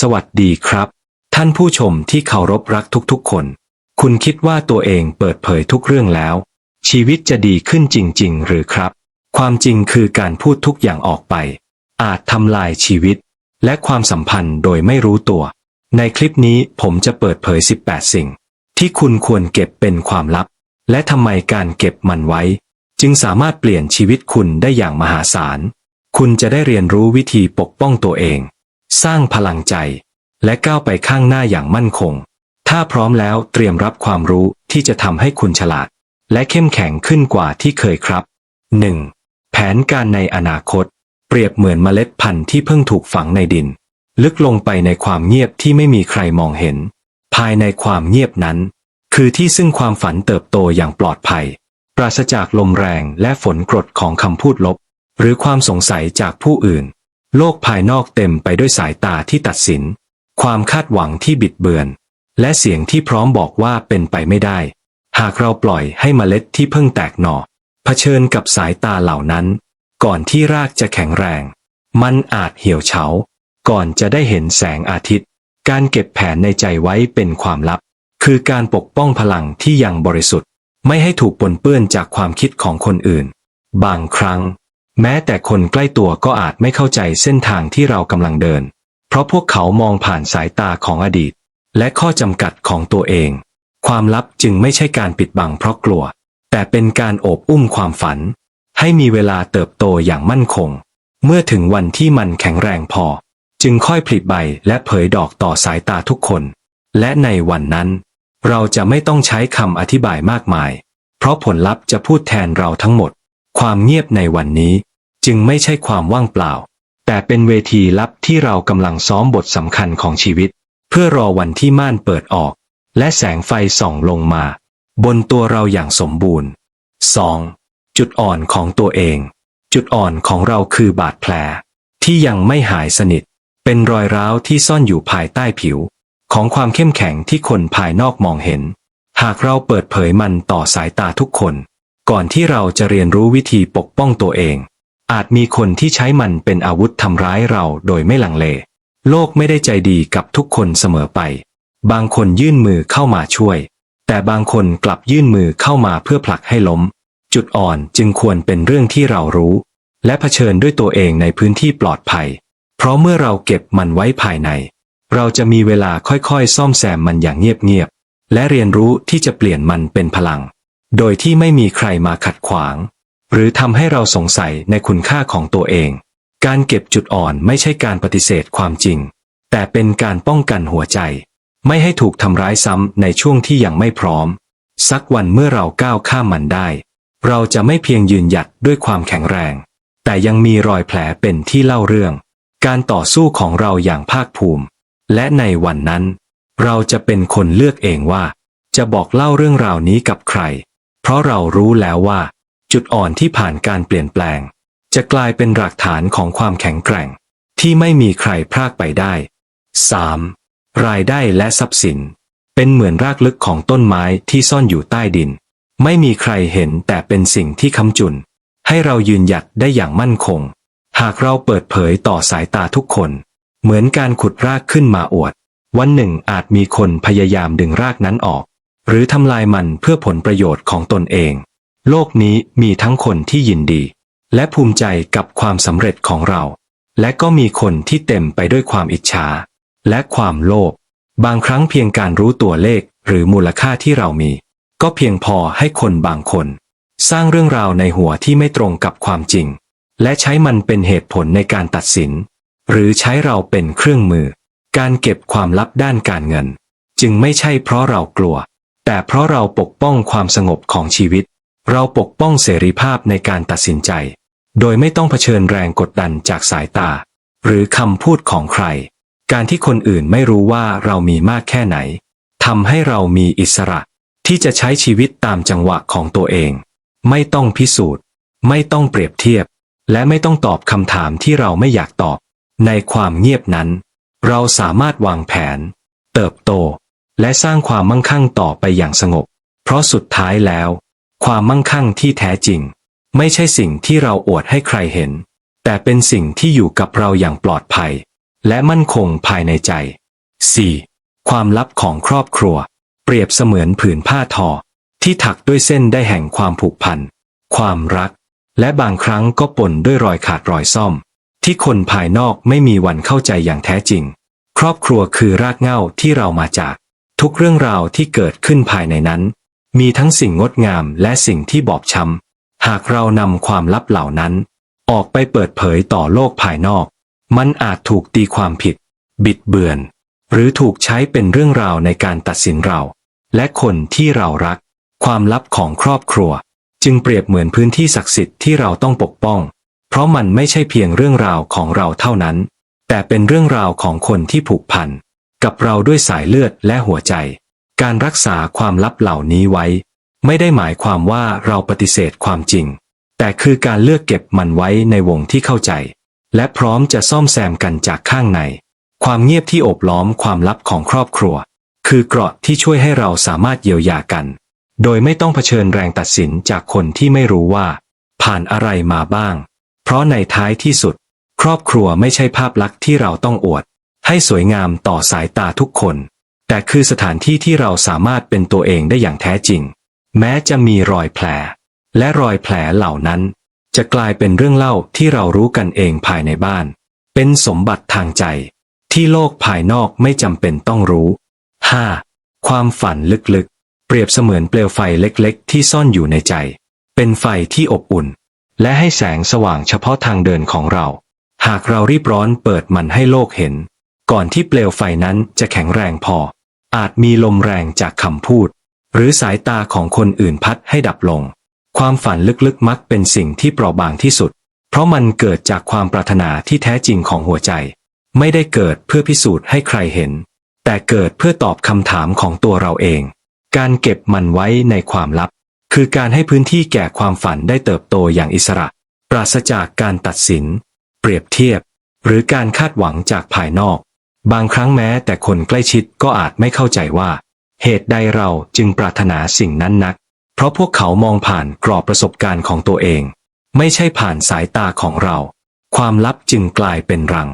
สวัสดีครับ ท่านผู้ชมที่เคารพรักทุกๆคน คุณคิดว่าตัวเองเปิดเผยทุกเรื่องแล้ว ชีวิตจะดีขึ้นจริง ๆ หรือครับ ความจริงคือการพูดทุกอย่างออกไป อาจทำลายชีวิต และความสัมพันธ์โดยไม่รู้ตัว ในคลิปนี้ผมจะเปิดเผย 18 สิ่ง ที่คุณควรเก็บเป็นความลับ และทำไมการเก็บมันไว้ จึงสามารถเปลี่ยนชีวิตคุณได้อย่างมหาศาล คุณจะได้เรียนรู้วิธีปกป้องตัวเอง สร้างพลังใจ และก้าวไปข้างหน้าอย่างมั่นคง ถ้าพร้อมแล้วเตรียมรับความรู้ที่จะทำให้คุณฉลาด และเข้มแข็งขึ้นกว่าที่เคยครับ 1. แผนการในอนาคต เปรียบเหมือนเมล็ดพันธุ์ที่เพิ่งถูกฝังในดิน ลึกลงไปในความเงียบที่ไม่มีใครมองเห็น ภายในความเงียบนั้น คือที่ซึ่งความฝันเติบโตอย่างปลอดภัย ปราศจากลมแรงและฝนกรดของคำพูดลบ หรือความสงสัยจากผู้อื่น โลกภายนอกเต็มไปด้วยสายตาที่ตัดสิน ความคาดหวังที่บิดเบือน และเสียงที่พร้อมบอกว่าเป็นไปไม่ได้ หากเราปล่อยให้เมล็ดที่เพิ่งแตกหน่อเผชิญกับสายตาเหล่านั้น ก่อนที่รากจะแข็งแรง มันอาจเหี่ยวเฉา ก่อนจะได้เห็นแสงอาทิตย์ การเก็บแผนในใจไว้เป็นความลับ คือการปกป้องพลังที่ยังบริสุทธิ์ ไม่ให้ถูกปนเปื้อนจากความคิดของคนอื่น บางครั้ง แม้แต่คนใกล้ตัวก็อาจไม่เข้าใจเส้นทางที่เรากำลังเดิน เพราะพวกเขามองผ่านสายตาของอดีต และข้อจำกัดของตัวเอง ความลับจึงไม่ใช่การปิดบังเพราะกลัว แต่เป็นการโอบอุ้มความฝัน ให้มีเวลาเติบโตอย่างมั่นคง เมื่อถึงวันที่มันแข็งแรงพอ จึงค่อยผลิใบและเผยดอกต่อสายตาทุกคน และในวันนั้น เราจะไม่ต้องใช้คำอธิบายมากมาย เพราะผลลัพธ์จะพูดแทนเราทั้งหมด ความเงียบในวันนี้ จึงไม่ใช่ความว่างเปล่า แต่เป็นเวทีลับที่เรากำลังซ้อมบทสำคัญของชีวิต เพื่อรอวันที่ม่านเปิดออก และแสงไฟส่องลงมา บนตัวเราอย่างสมบูรณ์ 2. จุดอ่อนของตัวเอง จุดอ่อนของเราคือบาดแผล ที่ยังไม่หายสนิท เป็นรอยร้าวที่ซ่อนอยู่ภายใต้ผิว ของความเข้มแข็งที่คนภายนอกมองเห็น หากเราเปิดเผยมันต่อสายตาทุกคน ก่อนที่เราจะเรียนรู้วิธีปกป้องตัวเอง อาจมีคนที่ใช้มันเป็นอาวุธทำร้ายเราโดยไม่ลังเล โลกไม่ได้ใจดีกับทุกคนเสมอไป บางคนยื่นมือเข้ามาช่วย แต่บางคนกลับยื่นมือเข้ามาเพื่อผลักให้ล้ม จุดอ่อนจึงควรเป็นเรื่องที่เรารู้ และเผชิญด้วยตัวเองในพื้นที่ปลอดภัย เพราะเมื่อเราเก็บมันไว้ภายใน เราจะมีเวลาค่อยๆ ซ่อมแซมมันอย่างเงียบๆและเรียนรู้ที่จะเปลี่ยนมันเป็นพลัง โดยที่ไม่มีใครมาขัดขวาง หรือทำให้เราสงสัยในคุณค่าของตัวเอง การเก็บจุดอ่อนไม่ใช่การปฏิเสธความจริง แต่เป็นการป้องกันหัวใจ ไม่ให้ถูกทำร้ายซ้ำในช่วงที่ยังไม่พร้อม สักวันเมื่อเราก้าวข้ามมันได้ เราจะไม่เพียงยืนหยัดด้วยความแข็งแรง แต่ยังมีรอยแผลเป็นที่เล่าเรื่อง การต่อสู้ของเราอย่างภาคภูมิ และในวันนั้น เราจะเป็นคนเลือกเองว่า จะบอกเล่าเรื่องราวนี้กับใคร เพราะเรารู้แล้วว่า จุดอ่อนที่ผ่านการเปลี่ยนแปลง จะกลายเป็นหลักฐานของความแข็งแกร่ง ที่ไม่มีใครพรากไปได้ 3. รายได้และทรัพย์สิน เป็นเหมือนรากลึกของต้นไม้ที่ซ่อนอยู่ใต้ดิน ไม่มีใครเห็นแต่เป็นสิ่งที่ค้ำจุน ให้เรายืนหยัดได้อย่างมั่นคง หากเราเปิดเผยต่อสายตาทุกคน เหมือนการขุดรากขึ้นมาอวด วันหนึ่งอาจมีคนพยายามดึงรากนั้นออก หรือทำลายมันเพื่อผลประโยชน์ของตนเอง โลกนี้มีทั้งคนที่ยินดี และภูมิใจกับความสำเร็จของเรา และก็มีคนที่เต็มไปด้วยความอิจฉา และความโลภ บางครั้งเพียงการรู้ตัวเลขหรือมูลค่าที่เรามี ก็เพียงพอให้คนบางคน สร้างเรื่องราวในหัวที่ไม่ตรงกับความจริง และใช้มันเป็นเหตุผลในการตัดสิน หรือใช้เราเป็นเครื่องมือ การเก็บความลับด้านการเงิน จึงไม่ใช่เพราะเรากลัว แต่เพราะเราปกป้องความสงบของชีวิต เราปกป้องเสรีภาพในการตัดสินใจ โดยไม่ต้องเผชิญแรงกดดันจากสายตา หรือคำพูดของใคร การที่คนอื่นไม่รู้ว่าเรามีมากแค่ไหนทำให้เรามีอิสระ ที่จะใช้ชีวิตตามจังหวะของตัวเอง ไม่ต้องพิสูจน์ ไม่ต้องเปรียบเทียบ และไม่ต้องตอบคำถามที่เราไม่อยากตอบ ในความเงียบนั้น เราสามารถวางแผน เติบโต และสร้างความมั่งคั่งต่อไปอย่างสงบ เพราะสุดท้ายแล้ว ความมั่งคั่งที่แท้จริง ไม่ใช่สิ่งที่เราอวดให้ใครเห็น แต่เป็นสิ่งที่อยู่กับเราอย่างปลอดภัย และมั่นคงภายในใจ 4. ความลับของครอบครัว เปรียบเสมือนผืนผ้าทอ ที่ถักด้วยเส้นได้แห่งความผูกพัน ความรัก และบางครั้งก็ปนด้วยรอยขาดรอยซ่อม ที่คนภายนอกไม่มีวันเข้าใจอย่างแท้จริง ครอบครัวคือรากเหง้าที่เรามาจาก ทุกเรื่องราวที่เกิดขึ้นภายในนั้น มีทั้งสิ่งงดงามและสิ่งที่บอบช้ำ หากเรานำความลับเหล่านั้น ออกไปเปิดเผยต่อโลกภายนอก มันอาจถูกตีความผิด บิดเบือน หรือถูกใช้เป็นเรื่องราวในการตัดสินเรา และคนที่เรารัก ความลับของครอบครัว จึงเปรียบเหมือนพื้นที่ศักดิ์สิทธิ์ที่เราต้องปกป้อง เพราะมันไม่ใช่เพียงเรื่องราวของเราเท่านั้น แต่เป็นเรื่องราวของคนที่ผูกพันกับเราด้วยสายเลือดและหัวใจ การรักษาความลับเหล่านี้ไว้ ไม่ได้หมายความว่าเราปฏิเสธความจริง แต่คือการเลือกเก็บมันไว้ในวงที่เข้าใจ และพร้อมจะซ่อมแซมกันจากข้างใน ความเงียบที่โอบล้อมความลับของครอบครัว คือเกราะที่ช่วยให้เราสามารถเยียวยากัน โดยไม่ต้องเผชิญแรงตัดสินจากคนที่ไม่รู้ว่า ผ่านอะไรมาบ้าง เพราะในท้ายที่สุด ครอบครัวไม่ใช่ภาพลักษณ์ที่เราต้องอวด ให้สวยงามต่อสายตาทุกคน แต่คือสถานที่ที่เราสามารถเป็นตัวเองได้อย่างแท้จริง แม้จะมีรอยแผล และรอยแผลเหล่านั้น จะกลายเป็นเรื่องเล่าที่เรารู้กันเองภายในบ้าน เป็นสมบัติทางใจ ที่โลกภายนอกไม่จำเป็นต้องรู้ 5. ความฝันลึกๆ เปรียบเสมือนเปลวไฟเล็กๆ ที่ซ่อนอยู่ในใจ เป็นไฟที่อบอุ่น และให้แสงสว่างเฉพาะทางเดินของเรา หากเรารีบร้อนเปิดมันให้โลกเห็น ก่อนที่เปลวไฟนั้นจะแข็งแรงพอ อาจมีลมแรงจากคำพูด หรือสายตาของคนอื่นพัดให้ดับลง ความฝันลึกๆมักเป็นสิ่งที่เปราะบางที่สุด เพราะมันเกิดจากความปรารถนาที่แท้จริงของหัวใจ ไม่ได้เกิดเพื่อพิสูจน์ให้ใครเห็น แต่เกิดเพื่อตอบคำถามของตัวเราเอง การเก็บมันไว้ในความลับ คือการให้พื้นที่แก่ความฝันได้เติบโตอย่างอิสระ ปราศจากการตัดสิน เปรียบเทียบ หรือการคาดหวังจากภายนอก บางครั้งแม้แต่คนใกล้ชิดก็อาจไม่เข้าใจว่า เหตุใดเราจึงปรารถนาสิ่งนั้นนัก เพราะพวกเขามองผ่านกรอบประสบการณ์ของตัวเอง ไม่ใช่ผ่านสายตาของเรา ความลับจึงกลายเป็นรัง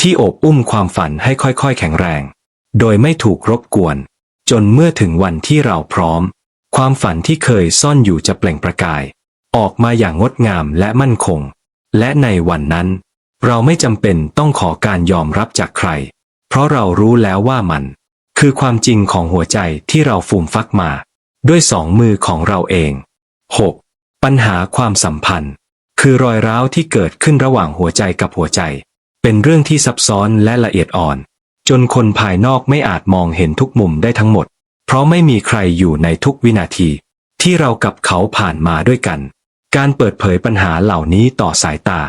ที่โอบอุ้มความฝันให้ค่อยๆ แข็งแรง โดยไม่ถูกรบกวน จนเมื่อถึงวันที่เราพร้อม ความฝันที่เคยซ่อนอยู่จะเปล่งประกาย ออกมาอย่างงดงามและมั่นคง และในวันนั้น เราไม่จำเป็นต้องขอการยอมรับจากใคร เพราะเรารู้แล้วว่ามัน คือความจริงของหัวใจที่เราฟูมฟักมา ด้วยสองมือของเราเอง 6. ปัญหาความสัมพันธ์ คือรอยร้าวที่เกิดขึ้นระหว่างหัวใจกับหัวใจ เป็นเรื่องที่ซับซ้อนและละเอียดอ่อน จนคนภายนอกไม่อาจมองเห็นทุกมุมได้ทั้งหมด เพราะไม่มีใครอยู่ในทุกวินาที ที่เรากับเขาผ่านมาด้วยกัน การเปิดเผยปัญหาเหล่านี้ต่อสายตา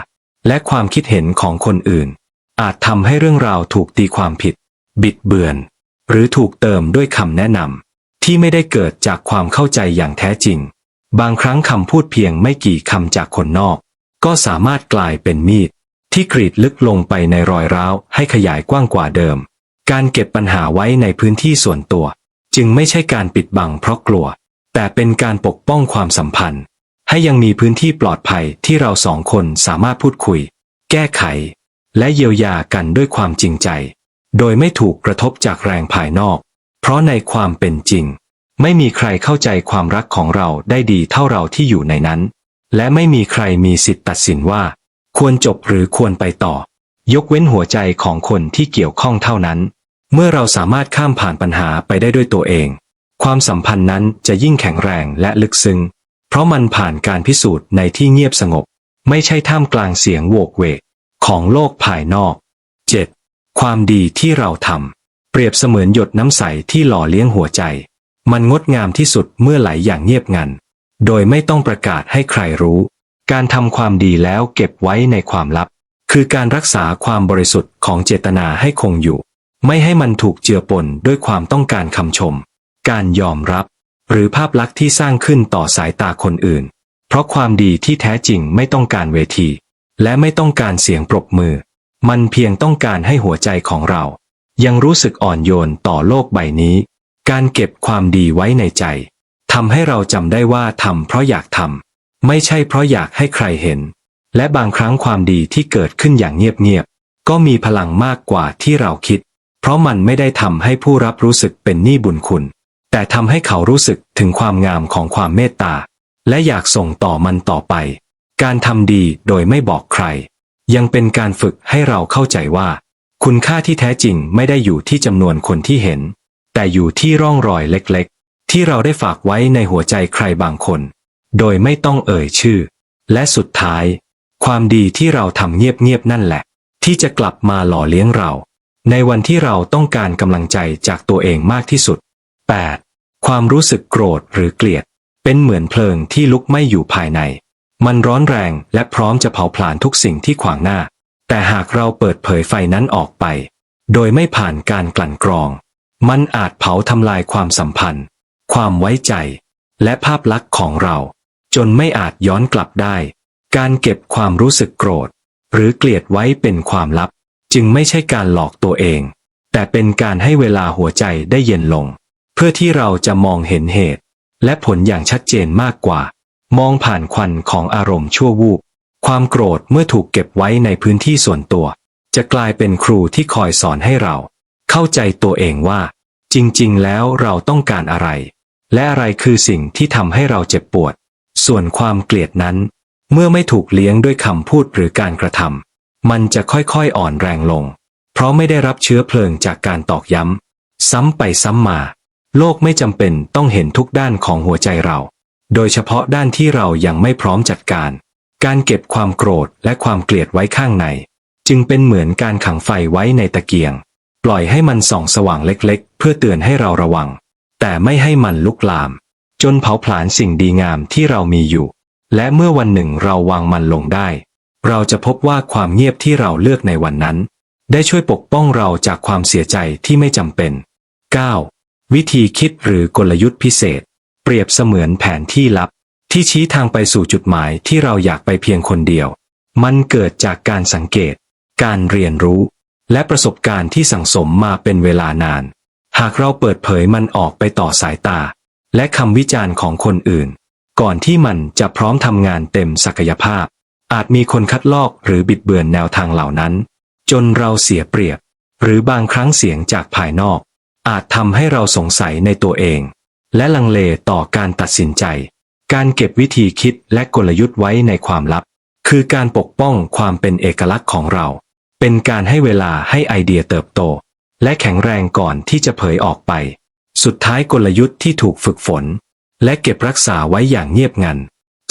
และความคิดเห็นของคนอื่น อาจทำให้เรื่องราวถูกตีความผิด บิดเบือน หรือถูกเติมด้วยคำแนะนำที่ไม่ได้เกิดจากความเข้าใจอย่างแท้จริง บางครั้งคำพูดเพียงไม่กี่คำจากคนนอก ก็สามารถกลายเป็นมีด ที่กรีดลึกลงไปในรอยร้าวให้ขยายกว้างกว่าเดิม การเก็บปัญหาไว้ในพื้นที่ส่วนตัว จึงไม่ใช่การปิดบังเพราะกลัว แต่เป็นการปกป้องความสัมพันธ์ ให้ยังมีพื้นที่ปลอดภัยที่เราสองคนสามารถพูดคุย แก้ไข และเยียวยากันด้วยความจริงใจ โดยไม่ถูกกระทบจากแรงภายนอก เพราะในความเป็นจริง ไม่มีใครเข้าใจความรักของเราได้ดีเท่าเราที่อยู่ในนั้น และไม่มีใครมีสิทธิ์ตัดสินว่า ควรจบหรือควรไปต่อ ยกเว้นหัวใจของคนที่เกี่ยวข้องเท่านั้น เมื่อเราสามารถข้ามผ่านปัญหาไปได้ด้วยตัวเอง ความสัมพันธ์นั้นจะยิ่งแข็งแรงและลึกซึ้งเพราะมันผ่านการพิสูจน์ในที่เงียบสงบ ไม่ใช่ท่ามกลางเสียงโวกเวก ของโลกภายนอก 7. ความดีที่เราทำเปรียบเสมือนหยดน้ำใสที่หล่อเลี้ยงหัวใจ มันงดงามที่สุดเมื่อไหลอย่างเงียบงัน โดยไม่ต้องประกาศให้ใครรู้ การทำความดีแล้วเก็บไว้ในความลับ คือการรักษาความบริสุทธิ์ของเจตนาให้คงอยู่ ไม่ให้มันถูกเจือปนด้วยความต้องการคำชม การยอมรับ หรือภาพลักษณ์ที่สร้างขึ้นต่อสายตาคนอื่น เพราะความดีที่แท้จริงไม่ต้องการเวที และไม่ต้องการเสียงปรบมือ มันเพียงต้องการให้หัวใจของเรา ยังรู้สึกอ่อนโยนต่อโลกใบนี้ การเก็บความดีไว้ในใจทำให้เราจำได้ว่าทำเพราะอยากทำไม่ใช่เพราะอยากให้ใครเห็น และบางครั้งความดีที่เกิดขึ้นอย่างเงียบๆก็มีพลังมากกว่าที่เราคิด เพราะมันไม่ได้ทำให้ผู้รับรู้สึกเป็นหนี้บุญคุณ แต่ทำให้เขารู้สึกถึงความงามของความเมตตา และอยากส่งต่อมันต่อไป การทำดีโดยไม่บอกใคร ยังเป็นการฝึกให้เราเข้าใจว่า คุณค่าที่แท้จริงไม่ได้อยู่ที่จำนวนคนที่เห็น แต่อยู่ที่ร่องรอยเล็กๆ ที่เราได้ฝากไว้ในหัวใจใครบางคน โดยไม่ต้องเอ่ยชื่อ และสุดท้าย ความดีที่เราทำเงียบๆนั่นแหละ ที่จะกลับมาหล่อเลี้ยงเรา ในวันที่เราต้องการกำลังใจจากตัวเองมากที่สุด 8. ความรู้สึกโกรธหรือเกลียด เป็นเหมือนเพลิงที่ลุกไม้อยู่ภายใน มันร้อนแรงและพร้อมจะเผาผลาญทุกสิ่งที่ขวางหน้า แต่หากเราเปิดเผยไฟนั้นออกไป โดยไม่ผ่านการกลั่นกรอง มันอาจเผาทำลายความสัมพันธ์ ความไว้ใจ และภาพลักษณ์ของเรา จนไม่อาจย้อนกลับได้ การเก็บความรู้สึกโกรธ หรือเกลียดไว้เป็นความลับ จึงไม่ใช่การหลอกตัวเอง แต่เป็นการให้เวลาหัวใจได้เย็นลง เพื่อที่เราจะมองเห็นเหตุ และผลอย่างชัดเจนมากกว่า มองผ่านควันของอารมณ์ชั่ววูบ ความโกรธเมื่อถูกเก็บไว้ในพื้นที่ส่วนตัว จะกลายเป็นครูที่คอยสอนให้เรา เข้าใจตัวเองว่า จริง ๆ แล้วเราต้องการอะไร และอะไรคือสิ่งที่ทำให้เราเจ็บปวด ส่วนความเกลียดนั้น เมื่อไม่ถูกเลี้ยงด้วยคำพูดหรือการกระทำมันจะค่อยๆอ่อนแรงลง เพราะไม่ได้รับเชื้อเพลิงจากการตอกย้ำซ้ำไปซ้ำมา โลกไม่จำเป็นต้องเห็นทุกด้านของหัวใจเรา โดยเฉพาะด้านที่เรายังไม่พร้อมจัดการ การเก็บความโกรธและความเกลียดไว้ข้างใน จึงเป็นเหมือนการขังไฟไว้ในตะเกียง ปล่อยให้มันส่องสว่างเล็กๆ เพื่อเตือนให้เราระวัง แต่ไม่ให้มันลุกลาม จนเผาผลาญสิ่งดีงามที่เรามีอยู่ และเมื่อวันหนึ่งเราวางมันลงได้ เราจะพบว่าความเงียบที่เราเลือกในวันนั้น ได้ช่วยปกป้องเราจากความเสียใจที่ไม่จำเป็น 9. วิธีคิดหรือกลยุทธ์พิเศษ เปรียบเสมือนแผนที่ลับ ที่ชี้ทางไปสู่จุดหมายที่เราอยากไปเพียงคนเดียว มันเกิดจากการสังเกต การเรียนรู้ และประสบการณ์ที่สั่งสมมาเป็นเวลานาน หากเราเปิดเผยมันออกไปต่อสายตา และคำวิจารณ์ของคนอื่น ก่อนที่มันจะพร้อมทำงานเต็มศักยภาพ อาจมีคนคัดลอกหรือบิดเบือนแนวทางเหล่านั้น จนเราเสียเปรียบ หรือบางครั้งเสียงจากภายนอก อาจทำให้เราสงสัยในตัวเอง และลังเลต่อการตัดสินใจ การเก็บวิธีคิดและกลยุทธ์ไว้ในความลับ คือการปกป้องความเป็นเอกลักษณ์ของเรา เป็นการให้เวลาให้ไอเดียเติบโต และแข็งแรงก่อนที่จะเผยออกไป สุดท้ายกลยุทธ์ที่ถูกฝึกฝน และเก็บรักษาไว้อย่างเงียบงัน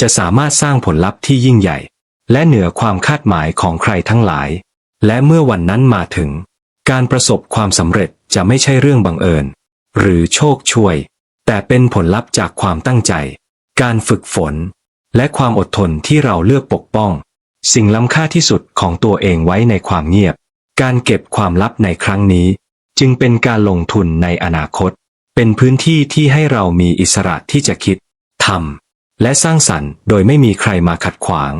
จะสามารถสร้างผลลัพธ์ที่ยิ่งใหญ่ และเหนือความคาดหมายของใครทั้งหลาย และเมื่อวันนั้นมาถึง การประสบความสำเร็จจะไม่ใช่เรื่องบังเอิญ หรือโชคช่วย แต่เป็นผลลัพธ์จากความตั้งใจ การฝึกฝน และความอดทนที่เราเลือกปกป้อง สิ่งล้ำค่าที่สุดของตัวเองไว้ในความเงียบ การเก็บความลับในครั้งนี้ จึงเป็นการลงทุนในอนาคต เป็นพื้นที่ที่ให้เรามีอิสระที่จะคิดทำและสร้างสรรค์โดยไม่มีใครมาขัดขวาง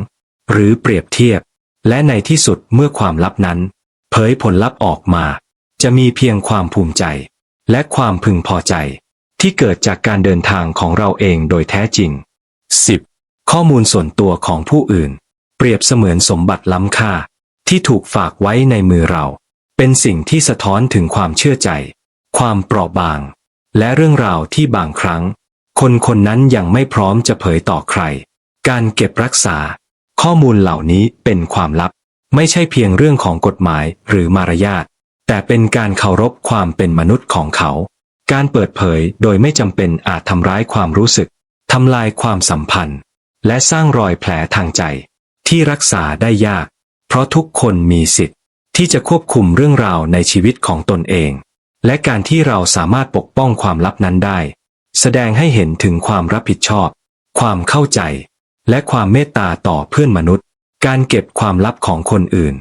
หรือเปรียบเทียบ และในที่สุดเมื่อความลับนั้น เผยผลลัพธ์ออกมา จะมีเพียงความภูมิใจ และความพึงพอใจ ที่เกิดจากการเดินทางของเราเองโดยแท้จริง 10. ข้อมูลส่วนตัวของผู้อื่น เปรียบเสมือนสมบัติล้ำค่า ที่ถูกฝากไว้ในมือเรา เป็นสิ่งที่สะท้อนถึงความเชื่อใจ ความเปราะบาง และเรื่องราวที่บางครั้ง คนคนนั้นยังไม่พร้อมจะเผยต่อใคร การเก็บรักษา ข้อมูลเหล่านี้เป็นความลับ ไม่ใช่เพียงเรื่องของกฎหมายหรือมารยาทแต่เป็นการเคารพความเป็นมนุษย์ของเขา การเปิดเผยโดยไม่จำเป็นอาจทำร้ายความรู้สึก ทำลายความสัมพันธ์ และสร้างรอยแผลทางใจ ที่รักษาได้ยาก เพราะทุกคนมีสิทธิ์ ที่จะควบคุมเรื่องราวในชีวิตของตนเอง และการที่เราสามารถปกป้องความลับนั้นได้ แสดงให้เห็นถึงความรับผิดชอบ ความเข้าใจ และความเมตตาต่อเพื่อนมนุษย์ การเก็บความลับของคนอื่น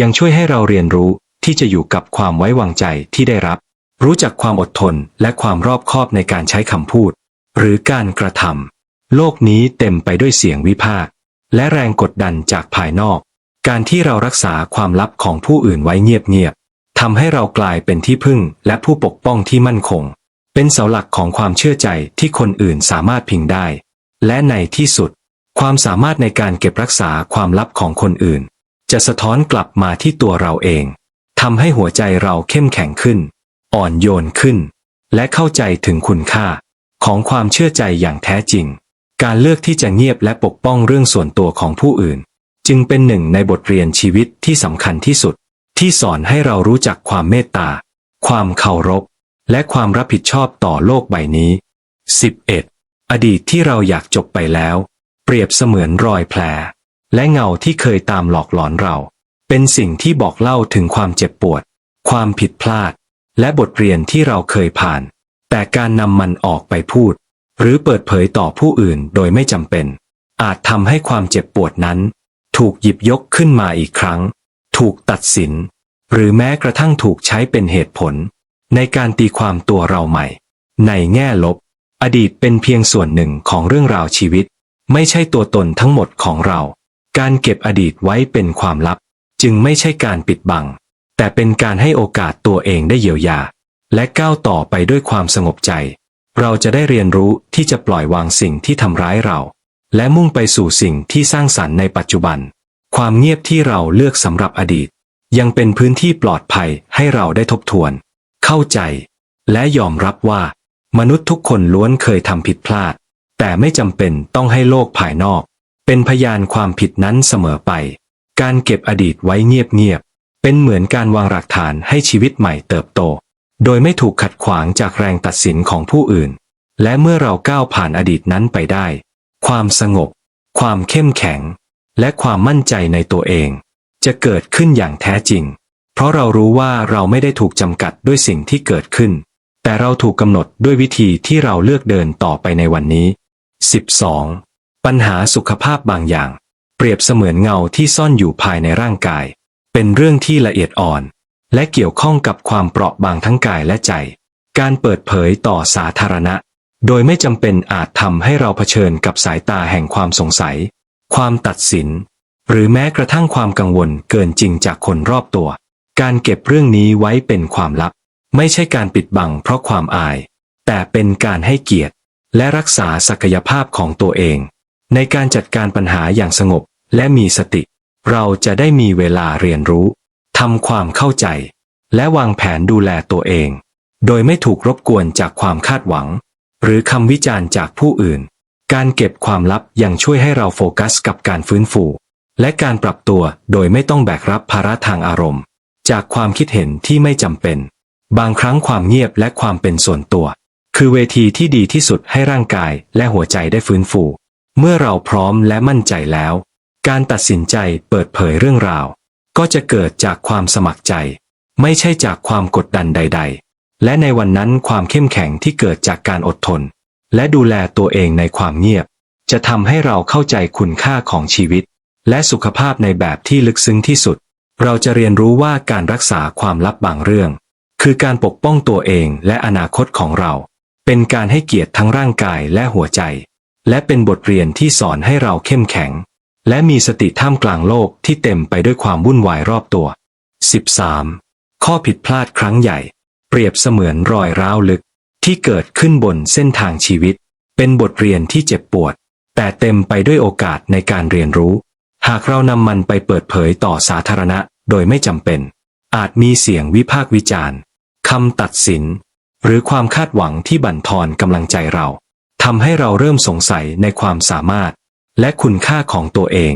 ยังช่วยให้เราเรียนรู้ที่จะอยู่กับความไว้วางใจที่ได้รับ รู้จักความอดทนและความรอบคอบในการใช้คำพูด หรือการกระทำโลกนี้เต็มไปด้วยเสียงวิพากษ์และแรงกดดันจากภายนอก การที่เรารักษาความลับของผู้อื่นไว้เงียบๆทำให้เรากลายเป็นที่พึ่งและผู้ปกป้องที่มั่นคง เป็นเสาหลักของความเชื่อใจที่คนอื่นสามารถพิงได้ และในที่สุด ความสามารถในการเก็บรักษาความลับของคนอื่น จะสะท้อนกลับมาที่ตัวเราเองทำให้หัวใจเราเข้มแข็งขึ้น อ่อนโยนขึ้น และเข้าใจถึงคุณค่า ของความเชื่อใจอย่างแท้จริง การเลือกที่จะเงียบและปกป้องเรื่องส่วนตัวของผู้อื่น จึงเป็นหนึ่งในบทเรียนชีวิตที่สำคัญที่สุด ที่สอนให้เรารู้จักความเมตตา ความเคารพ และความรับผิดชอบต่อโลกใบนี้ 11. อดีตที่เราอยากจบไปแล้ว เปรียบเสมือนรอยแผล และเงาที่เคยตามหลอกหลอนเรา เป็นสิ่งที่บอกเล่าถึงความเจ็บปวด ความผิดพลาด และบทเรียนที่เราเคยผ่าน แต่การนำมันออกไปพูด หรือเปิดเผยต่อผู้อื่นโดยไม่จำเป็น อาจทำให้ความเจ็บปวดนั้น ถูกหยิบยกขึ้นมาอีกครั้ง ถูกตัดสิน หรือแม้กระทั่งถูกใช้เป็นเหตุผล ในการตีความตัวเราใหม่ ในแง่ลบ อดีตเป็นเพียงส่วนหนึ่งของเรื่องราวชีวิต ไม่ใช่ตัวตนทั้งหมดของเรา การเก็บอดีตไว้เป็นความลับ จึงไม่ใช่การปิดบัง แต่เป็นการให้โอกาสตัวเองได้เยียวยา และก้าวต่อไปด้วยความสงบใจ เราจะได้เรียนรู้ที่จะปล่อยวางสิ่งที่ทำร้ายเรา และมุ่งไปสู่สิ่งที่สร้างสรรค์ในปัจจุบัน ความเงียบที่เราเลือกสำหรับอดีต ยังเป็นพื้นที่ปลอดภัยให้เราได้ทบทวน เข้าใจ และยอมรับว่า มนุษย์ทุกคนล้วนเคยทำผิดพลาด แต่ไม่จำเป็นต้องให้โลกภายนอก เป็นพยานความผิดนั้นเสมอไป การเก็บอดีตไว้เงียบๆ เป็นเหมือนการวางหลักฐานให้ชีวิตใหม่เติบโต โดยไม่ถูกขัดขวางจากแรงตัดสินของผู้อื่น และเมื่อเราก้าวผ่านอดีตนั้นไปได้ ความสงบ ความเข้มแข็ง และความมั่นใจในตัวเอง จะเกิดขึ้นอย่างแท้จริง เพราะเรารู้ว่าเราไม่ได้ถูกจำกัดด้วยสิ่งที่เกิดขึ้น แต่เราถูกกำหนดด้วยวิธีที่เราเลือกเดินต่อไปในวันนี้ 12. ปัญหาสุขภาพบางอย่าง เปรียบเสมือนเงาที่ซ่อนอยู่ภายในร่างกาย เป็นเรื่องที่ละเอียดอ่อน และเกี่ยวข้องกับความเปราะบางทั้งกายและใจ การเปิดเผยต่อสาธารณะ โดยไม่จำเป็นอาจทำให้เราเผชิญกับสายตาแห่งความสงสัย ความตัดสิน หรือแม้กระทั่งความกังวลเกินจริงจากคนรอบตัว การเก็บเรื่องนี้ไว้เป็นความลับ ไม่ใช่การปิดบังเพราะความอาย แต่เป็นการให้เกียรติ และรักษาศักยภาพของตัวเอง ในการจัดการปัญหาอย่างสงบและมีสติ เราจะได้มีเวลาเรียนรู้ทำความเข้าใจ และวางแผนดูแลตัวเอง โดยไม่ถูกรบกวนจากความคาดหวัง หรือคำวิจารณ์จากผู้อื่น การเก็บความลับยังช่วยให้เราโฟกัสกับการฟื้นฟู และการปรับตัวโดยไม่ต้องแบกรับภาระทางอารมณ์ จากความคิดเห็นที่ไม่จำเป็น บางครั้งความเงียบและความเป็นส่วนตัว คือเวทีที่ดีที่สุดให้ร่างกายและหัวใจได้ฟื้นฟู เมื่อเราพร้อมและมั่นใจแล้ว การตัดสินใจเปิดเผยเรื่องราว ก็จะเกิดจากความสมัครใจ ไม่ใช่จากความกดดันใด ๆ และในวันนั้นความเข้มแข็งที่เกิดจากการอดทน และดูแลตัวเองในความเงียบ จะทำให้เราเข้าใจคุณค่าของชีวิต และสุขภาพในแบบที่ลึกซึ้งที่สุด เราจะเรียนรู้ว่าการรักษาความลับบางเรื่อง คือการปกป้องตัวเองและอนาคตของเรา เป็นการให้เกียรติทั้งร่างกายและหัวใจ และเป็นบทเรียนที่สอนให้เราเข้มแข็ง และมีสติท่ามกลางโลกที่เต็มไปด้วยความวุ่นวายรอบตัว 13. ข้อผิดพลาดครั้งใหญ่ เปรียบเสมือนรอยร้าวลึก ที่เกิดขึ้นบนเส้นทางชีวิต เป็นบทเรียนที่เจ็บปวด แต่เต็มไปด้วยโอกาสในการเรียนรู้ หากเรานำมันไปเปิดเผยต่อสาธารณะโดยไม่จำเป็น อาจมีเสียงวิพากษ์วิจารณ์คำตัดสิน หรือความคาดหวังที่บั่นทอนกำลังใจเราทำให้เราเริ่มสงสัยในความสามารถ และคุณค่าของตัวเอง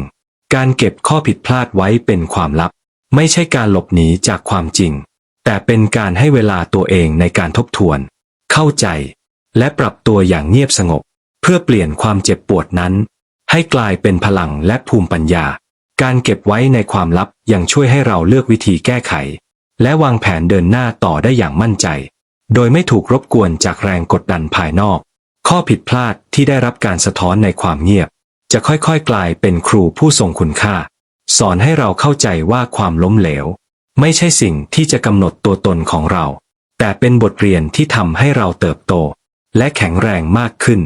การเก็บข้อผิดพลาดไว้เป็นความลับ ไม่ใช่การหลบหนีจากความจริง แต่เป็นการให้เวลาตัวเองในการทบทวน เข้าใจ และปรับตัวอย่างเงียบสงบ เพื่อเปลี่ยนความเจ็บปวดนั้น ให้กลายเป็นพลังและภูมิปัญญา การเก็บไว้ในความลับยังช่วยให้เราเลือกวิธีแก้ไข และวางแผนเดินหน้าต่อได้อย่างมั่นใจ โดยไม่ถูกรบกวนจากแรงกดดันภายนอก ข้อผิดพลาดที่ได้รับการสะท้อนในความเงียบ จะค่อยๆ กลายเป็นครูผู้ทรงคุณค่า สอนให้เราเข้าใจว่าความล้มเหลว ไม่ใช่สิ่งที่จะกำหนดตัวตนของเรา แต่เป็นบทเรียนที่ทำให้เราเติบโต และแข็งแรงมากขึ้น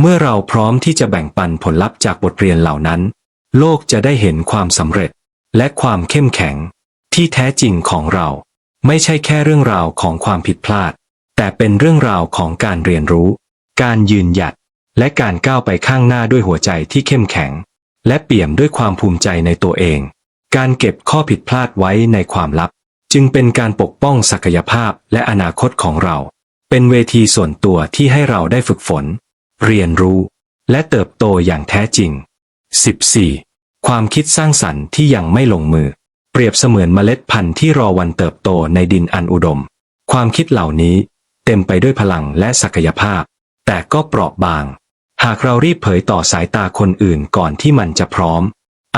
เมื่อเราพร้อมที่จะแบ่งปันผลลัพธ์จากบทเรียนเหล่านั้น โลกจะได้เห็นความสำเร็จ และความเข้มแข็ง ที่แท้จริงของเรา ไม่ใช่แค่เรื่องราวของความผิดพลาด แต่เป็นเรื่องราวของการเรียนรู้ การยืนหยัด และการก้าวไปข้างหน้าด้วยหัวใจที่เข้มแข็ง และเปี่ยมด้วยความภูมิใจในตัวเอง การเก็บข้อผิดพลาดไว้ในความลับ จึงเป็นการปกป้องศักยภาพและอนาคตของเรา เป็นเวทีส่วนตัวที่ให้เราได้ฝึกฝน เรียนรู้ และเติบโตอย่างแท้จริง 14. ความคิดสร้างสรรค์ที่ยังไม่ลงมือ เปรียบเสมือนเมล็ดพันธุ์ที่รอวันเติบโตในดินอันอุดม ความคิดเหล่านี้ เต็มไปด้วยพลังและศักยภาพ แต่ก็เปราะบาง หากเรารีบเผยต่อสายตาคนอื่นก่อนที่มันจะพร้อม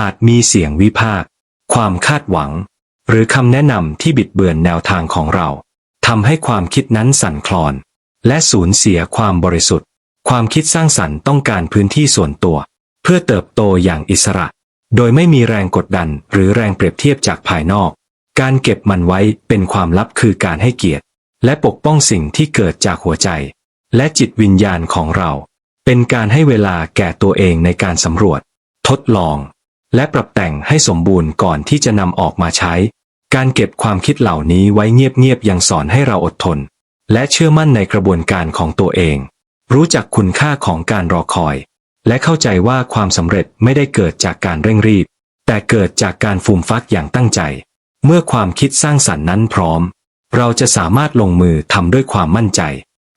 อาจมีเสียงวิพากษ์ความคาดหวัง หรือคำแนะนำที่บิดเบือนแนวทางของเราทำให้ความคิดนั้นสั่นคลอน และสูญเสียความบริสุทธิ์ ความคิดสร้างสรรค์ต้องการพื้นที่ส่วนตัว เพื่อเติบโตอย่างอิสระ โดยไม่มีแรงกดดันหรือแรงเปรียบเทียบจากภายนอก การเก็บมันไว้เป็นความลับคือการให้เกียรติ และปกป้องสิ่งที่เกิดจากหัวใจ และจิตวิญญาณของเรา เป็นการให้เวลาแก่ตัวเองในการสำรวจ ทดลอง และปรับแต่งให้สมบูรณ์ก่อนที่จะนำออกมาใช้ การเก็บความคิดเหล่านี้ไว้เงียบๆยังสอนให้เราอดทน และเชื่อมั่นในกระบวนการของตัวเอง รู้จักคุณค่าของการรอคอย และเข้าใจว่าความสำเร็จไม่ได้เกิดจากการเร่งรีบ แต่เกิดจากการฟูมฟักอย่างตั้งใจ เมื่อความคิดสร้างสรรค์นั้นพร้อม เราจะสามารถลงมือทำด้วยความมั่นใจ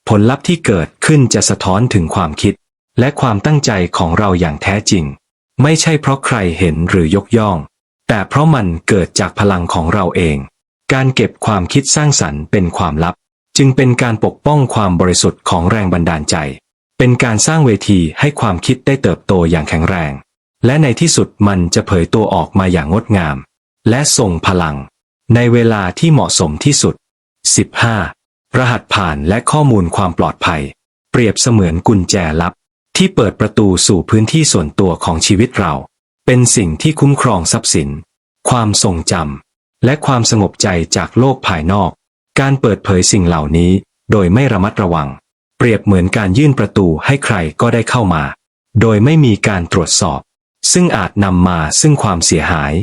ผลลัพธ์ที่เกิดขึ้นจะสะท้อนถึงความคิด และความตั้งใจของเราอย่างแท้จริง ไม่ใช่เพราะใครเห็นหรือยกย่อง แต่เพราะมันเกิดจากพลังของเราเอง การเก็บความคิดสร้างสรรค์เป็นความลับ จึงเป็นการปกป้องความบริสุทธิ์ของแรงบันดาลใจ เป็นการสร้างเวทีให้ความคิดได้เติบโตอย่างแข็งแรง และในที่สุดมันจะเผยตัวออกมาอย่างงดงาม และทรงพลัง ในเวลาที่เหมาะสมที่สุด 15. รหัสผ่านและข้อมูลความปลอดภัย เปรียบเสมือนกุญแจลับ ที่เปิดประตูสู่พื้นที่ส่วนตัวของชีวิตเรา เป็นสิ่งที่คุ้มครองทรัพย์สิน ความทรงจำและความสงบใจจากโลกภายนอก การเปิดเผยสิ่งเหล่านี้ โดยไม่ระมัดระวัง เปรียบเหมือนการยื่นประตูให้ใครก็ได้เข้ามา โดยไม่มีการตรวจสอบ ซึ่งอาจนำมาซึ่งความเสียหาย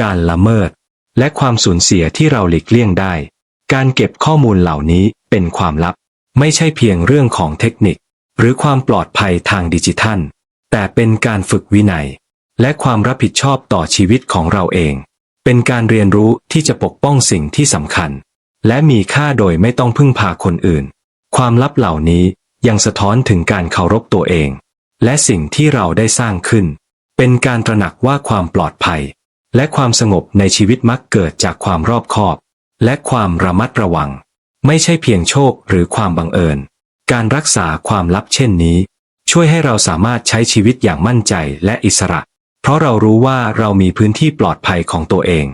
การละเมิด และความสูญเสียที่เราหลีกเลี่ยงได้ การเก็บข้อมูลเหล่านี้เป็นความลับ ไม่ใช่เพียงเรื่องของเทคนิค หรือความปลอดภัยทางดิจิทัล แต่เป็นการฝึกวินัย และความรับผิดชอบต่อชีวิตของเราเอง เป็นการเรียนรู้ที่จะปกป้องสิ่งที่สำคัญ และมีค่าโดยไม่ต้องพึ่งพาคนอื่น ความลับเหล่านี้ยังสะท้อนถึงการเคารพตัวเอง และสิ่งที่เราได้สร้างขึ้น เป็นการตระหนักว่าความปลอดภัย และความสงบในชีวิตมักเกิดจากความรอบคอบ และความระมัดระวัง ไม่ใช่เพียงโชคหรือความบังเอิญ การรักษาความลับเช่นนี้ ช่วยให้เราสามารถใช้ชีวิตอย่างมั่นใจและอิสระ เพราะเรารู้ว่าเรามีพื้นที่ปลอดภัยของตัวเอง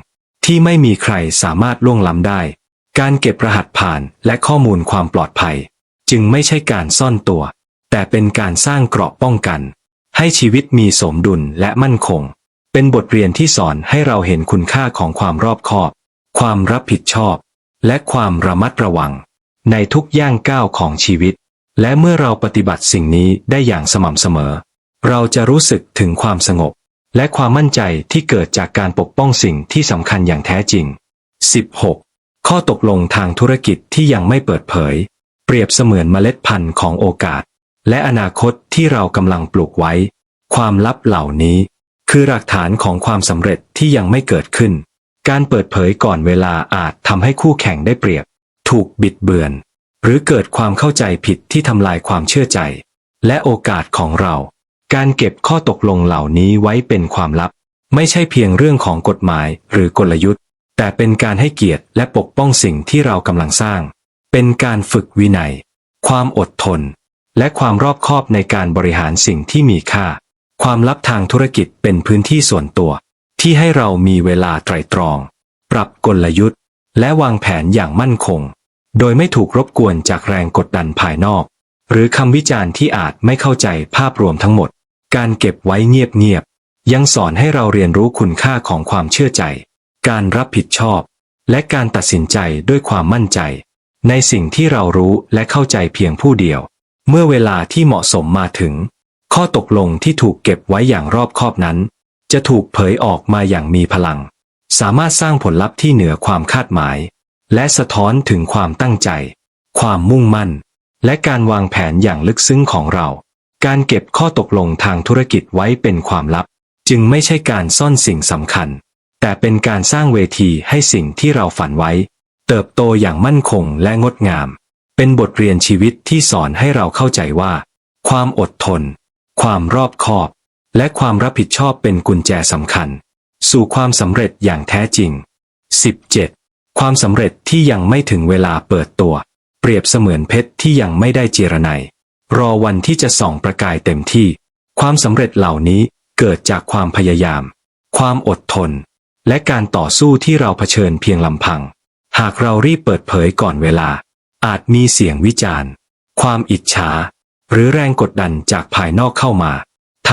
ที่ไม่มีใครสามารถล่วงล้ำได้ การเก็บรหัสผ่านและข้อมูลความปลอดภัย จึงไม่ใช่การซ่อนตัว แต่เป็นการสร้างเกราะป้องกัน ให้ชีวิตมีสมดุลและมั่นคง เป็นบทเรียนที่สอนให้เราเห็นคุณค่าของความรอบคอบ ความรับผิดชอบ และความระมัดระวัง ในทุกย่างก้าวของชีวิต และเมื่อเราปฏิบัติสิ่งนี้ได้อย่างสม่ำเสมอ เราจะรู้สึกถึงความสงบ และความมั่นใจที่เกิดจากการปกป้องสิ่งที่สำคัญอย่างแท้จริง 16. ข้อตกลงทางธุรกิจที่ยังไม่เปิดเผย เปรียบเสมือนเมล็ดพันธุ์ของโอกาส และอนาคตที่เรากำลังปลูกไว้ ความลับเหล่านี้ คือหลักฐานของความสำเร็จที่ยังไม่เกิดขึ้น การเปิดเผยก่อนเวลาอาจทำให้คู่แข่งได้เปรียบ ถูกบิดเบือน หรือเกิดความเข้าใจผิดที่ทำลายความเชื่อใจ และโอกาสของเรา การเก็บข้อตกลงเหล่านี้ไว้เป็นความลับ ไม่ใช่เพียงเรื่องของกฎหมายหรือกลยุทธ์ แต่เป็นการให้เกียรติและปกป้องสิ่งที่เรากำลังสร้าง เป็นการฝึกวินัย ความอดทน และความรอบคอบในการบริหารสิ่งที่มีค่า ความลับทางธุรกิจเป็นพื้นที่ส่วนตัว ที่ให้เรามีเวลาไตรตรอง ปรับกลยุทธ์ และวางแผนอย่างมั่นคง โดยไม่ถูกรบกวนจากแรงกดดันภายนอก หรือคำวิจารณ์ที่อาจไม่เข้าใจภาพรวมทั้งหมด การเก็บไว้เงียบๆยังสอนให้เราเรียนรู้คุณค่าของความเชื่อใจ การรับผิดชอบ และการตัดสินใจด้วยความมั่นใจ ในสิ่งที่เรารู้และเข้าใจเพียงผู้เดียว เมื่อเวลาที่เหมาะสมมาถึง ข้อตกลงที่ถูกเก็บไว้อย่างรอบคอบนั้น จะถูกเผยออกมาอย่างมีพลัง สามารถสร้างผลลัพธ์ที่เหนือความคาดหมาย และสะท้อนถึงความตั้งใจ ความมุ่งมั่น และการวางแผนอย่างลึกซึ้งของเรา การเก็บข้อตกลงทางธุรกิจไว้เป็นความลับ จึงไม่ใช่การซ่อนสิ่งสำคัญ แต่เป็นการสร้างเวทีให้สิ่งที่เราฝันไว้ เติบโตอย่างมั่นคงและงดงาม เป็นบทเรียนชีวิตที่สอนให้เราเข้าใจว่า ความอดทน ความรอบคอบ และความรับผิดชอบเป็นกุญแจสำคัญ สู่ความสำเร็จอย่างแท้จริง 17. ความสำเร็จที่ยังไม่ถึงเวลาเปิดตัว เปรียบเสมือนเพชรที่ยังไม่ได้เจรไนรอวันที่จะส่องประกายเต็มที่ ความสำเร็จเหล่านี้เกิดจากความพยายาม ความอดทน และการต่อสู้ที่เราเผชิญเพียงลำพัง หากเรารีบเปิดเผยก่อนเวลา อาจมีเสียงวิจารณ์ ความอิจฉา หรือแรงกดดันจากภายนอกเข้ามา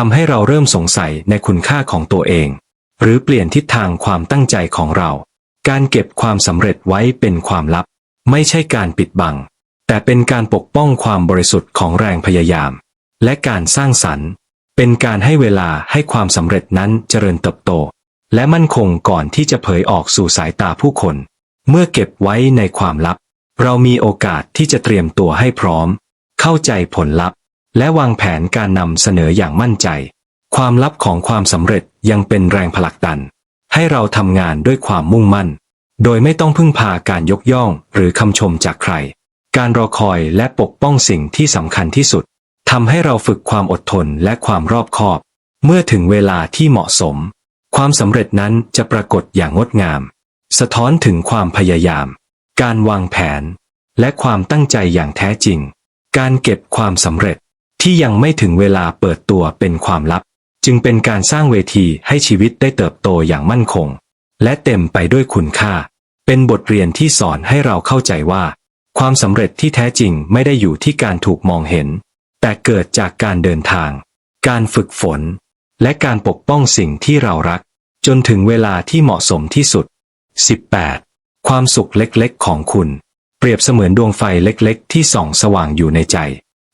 ทำให้เราเริ่มสงสัยในคุณค่าของตัวเอง หรือเปลี่ยนทิศทางความตั้งใจของเรา การเก็บความสำเร็จไว้เป็นความลับ ไม่ใช่การปิดบัง แต่เป็นการปกป้องความบริสุทธิ์ของแรงพยายาม และการสร้างสรรค์ เป็นการให้เวลาให้ความสำเร็จนั้นเจริญเติบโต และมั่นคงก่อนที่จะเผยออกสู่สายตาผู้คน เมื่อเก็บไว้ในความลับ เรามีโอกาสที่จะเตรียมตัวให้พร้อม เข้าใจผลลัพธ์ และวางแผนการนำเสนออย่างมั่นใจ ความลับของความสำเร็จยังเป็นแรงผลักดัน ให้เราทำงานด้วยความมุ่งมั่น โดยไม่ต้องพึ่งพาการยกย่องหรือคำชมจากใคร การรอคอยและปกป้องสิ่งที่สำคัญที่สุดทำให้เราฝึกความอดทนและความรอบคอบ เมื่อถึงเวลาที่เหมาะสม ความสำเร็จนั้นจะปรากฏอย่างงดงาม สะท้อนถึงความพยายาม การวางแผน และความตั้งใจอย่างแท้จริง การเก็บความสำเร็จ ที่ยังไม่ถึงเวลาเปิดตัวเป็นความลับ จึงเป็นการสร้างเวทีให้ชีวิตได้เติบโตอย่างมั่นคง และเต็มไปด้วยคุณค่า เป็นบทเรียนที่สอนให้เราเข้าใจว่า ความสำเร็จที่แท้จริงไม่ได้อยู่ที่การถูกมองเห็น แต่เกิดจากการเดินทาง การฝึกฝน และการปกป้องสิ่งที่เรารัก จนถึงเวลาที่เหมาะสมที่สุด 18. ความสุขเล็กๆ ของคุณ เปรียบเสมือนดวงไฟเล็กๆ ที่ส่องสว่างอยู่ในใจ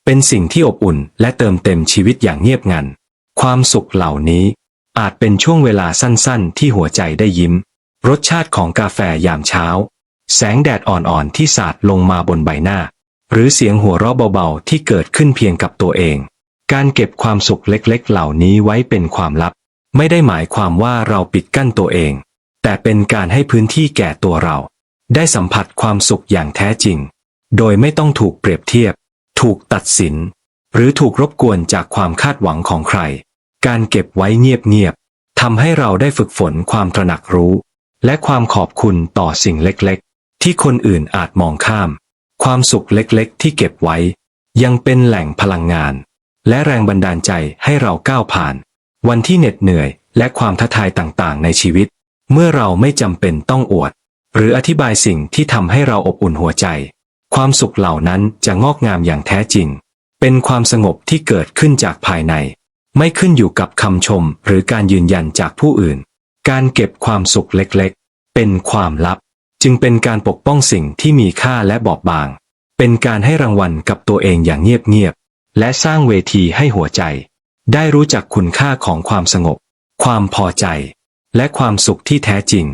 เป็นสิ่งที่อบอุ่นและเติมเต็มชีวิตอย่างเงียบงัน ความสุขเหล่านี้อาจเป็นช่วงเวลาสั้นๆ ที่หัวใจได้ยิ้ม รสชาติของกาแฟยามเช้า แสงแดดอ่อนๆ ที่สาดลงมาบนใบหน้า หรือเสียงหัวเราะเบาๆ ที่เกิดขึ้นเพียงกับตัวเอง การเก็บความสุขเล็กๆ เหล่านี้ไว้เป็นความลับ ไม่ได้หมายความว่าเราปิดกั้นตัวเอง แต่เป็นการให้พื้นที่แก่ตัวเรา ได้สัมผัสความสุขอย่างแท้จริง โดยไม่ต้องถูกเปรียบเทียบ ถูกตัดสิน หรือถูกรบกวนจากความคาดหวังของใคร การเก็บไว้เงียบๆทำให้เราได้ฝึกฝนความตระหนักรู้ และความขอบคุณต่อสิ่งเล็กๆ ที่คนอื่นอาจมองข้าม ความสุขเล็กๆ ที่เก็บไว้ ยังเป็นแหล่งพลังงาน และแรงบันดาลใจให้เราก้าวผ่าน วันที่เหน็ดเหนื่อย และความท้าทายต่างๆ ในชีวิต เมื่อเราไม่จำเป็นต้องอวด หรืออธิบายสิ่งที่ทำให้เราอบอุ่นหัวใจ ความสุขเหล่านั้นจะงอกงามอย่างแท้จริง เป็นความสงบที่เกิดขึ้นจากภายใน ไม่ขึ้นอยู่กับคำชมหรือการยืนยันจากผู้อื่น การเก็บความสุขเล็กๆ เป็นความลับ จึงเป็นการปกป้องสิ่งที่มีค่าและบอบบาง เป็นการให้รางวัลกับตัวเองอย่างเงียบๆ และสร้างเวทีให้หัวใจ ได้รู้จักคุณค่าของความสงบ ความพอใจ และความสุขที่แท้จริง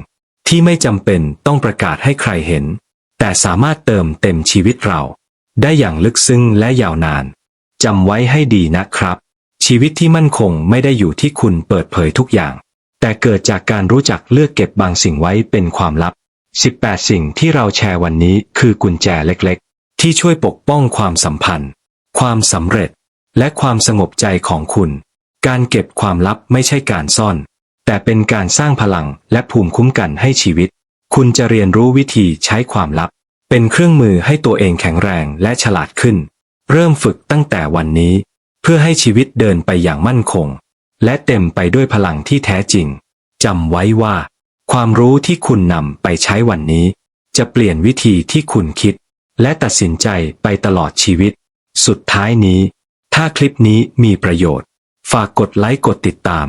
ที่ไม่จำเป็นต้องประกาศให้ใครเห็น แต่สามารถเติมเต็มชีวิตเรา ได้อย่างลึกซึ้งและยาวนานจำไว้ให้ดีนะครับ ชีวิตที่มั่นคงไม่ได้อยู่ที่คุณเปิดเผยทุกอย่าง แต่เกิดจากการรู้จักเลือกเก็บบางสิ่งไว้เป็นความลับ 18 สิ่งที่เราแชร์วันนี้คือกุญแจเล็กๆ ที่ช่วยปกป้องความสัมพันธ์ ความสำเร็จ และความสงบใจของคุณ การเก็บความลับไม่ใช่การซ่อน แต่เป็นการสร้างพลังและภูมิคุ้มกันให้ชีวิต คุณจะเรียนรู้วิธีใช้ความลับ เป็นเครื่องมือให้ตัวเองแข็งแรงและฉลาดขึ้น เริ่มฝึกตั้งแต่วันนี้ เพื่อให้ชีวิตเดินไปอย่างมั่นคง และเต็มไปด้วยพลังที่แท้จริงจำไว้ว่า ความรู้ที่คุณนำไปใช้วันนี้ จะเปลี่ยนวิธีที่คุณคิด และตัดสินใจไปตลอดชีวิต สุดท้ายนี้ ถ้าคลิปนี้มีประโยชน์ ฝากกดไลค์กดติดตาม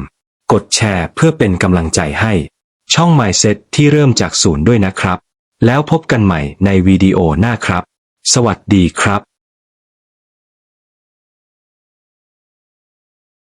กดแชร์เพื่อเป็นกำลังใจให้ ช่อง Mindset ที่เริ่มจากศูนย์ด้วยนะครับ แล้วพบกันใหม่ในวิดีโอหน้าครับ สวัสดีครับ